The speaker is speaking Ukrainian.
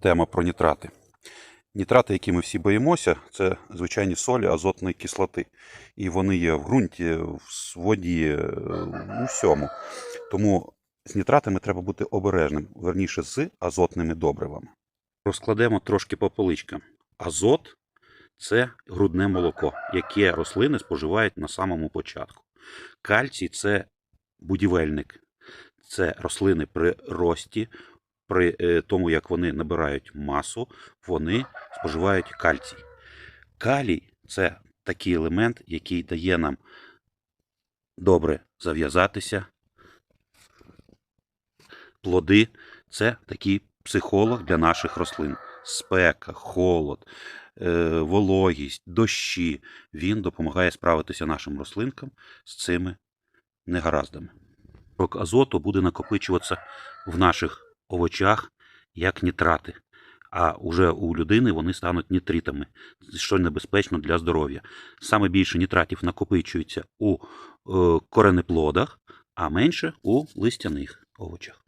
Тема про нітрати. Нітрати, які ми всі боїмося, це звичайні солі азотної кислоти. І вони є в ґрунті, в воді, е, у всьому. Тому з нітратами треба бути обережним, верніше з азотними добривами. Розкладемо трошки по поличкам. Азот це грудне молоко, яке рослини споживають на самому початку. Кальцій це будівельник, це рослини при рості, при е, тому, як вони набирають масу, вони споживають кальцій. Калій це такий елемент, який дає нам добре зав'язатися. Плоди це такий психолог для наших рослин. Спека, холод, е, вологість, дощі. Він допомагає справитися нашим рослинкам з цими негараздами. Рок азоту буде накопичуватися в наших овочах як нітрати. А уже у людини вони стануть нітритами, що небезпечно для здоров'я. Саме більше нітратів накопичується у е, коренеплодах, а менше у листяних овочах.